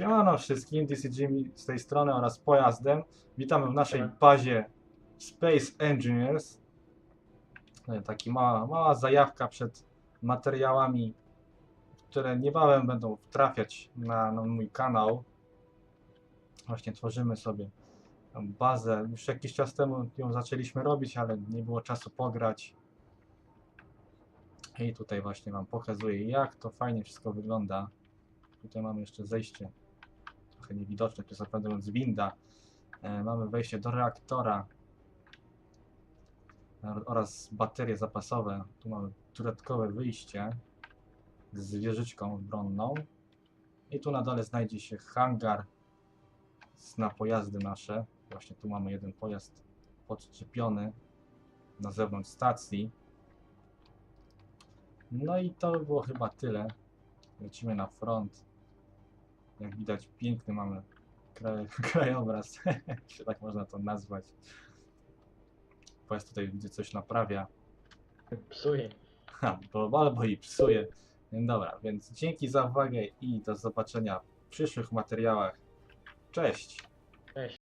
Siemano wszystkim, is Jimmy z tej strony oraz pojazdem. Witamy w naszej bazie Space Engineers. E, Taki mała, mała zajawka przed materiałami, które niebawem będą trafiać na, na mój kanał. Właśnie tworzymy sobie bazę. Już jakiś czas temu ją zaczęliśmy robić, ale nie było czasu pograć. I tutaj właśnie Wam pokazuję, jak to fajnie wszystko wygląda. Tutaj mamy jeszcze zejście, trochę niewidoczne, to jest naprawdę mówiąc winda. E, mamy wejście do reaktora oraz baterie zapasowe. Tu mamy dodatkowe wyjście z wieżyczką obronną. I tu na dole znajdzie się hangar z- na pojazdy nasze. Właśnie tu mamy jeden pojazd podczepiony na zewnątrz stacji. No i to by było chyba tyle. Lecimy na front. Jak widać, piękny mamy kraj, krajobraz, jeśli tak można to nazwać. Pojazd tutaj widzę coś naprawia, Psuje. ha, bo, albo i psuje. Dobra, więc dzięki za uwagę i do zobaczenia w przyszłych materiałach. Cześć! Cześć.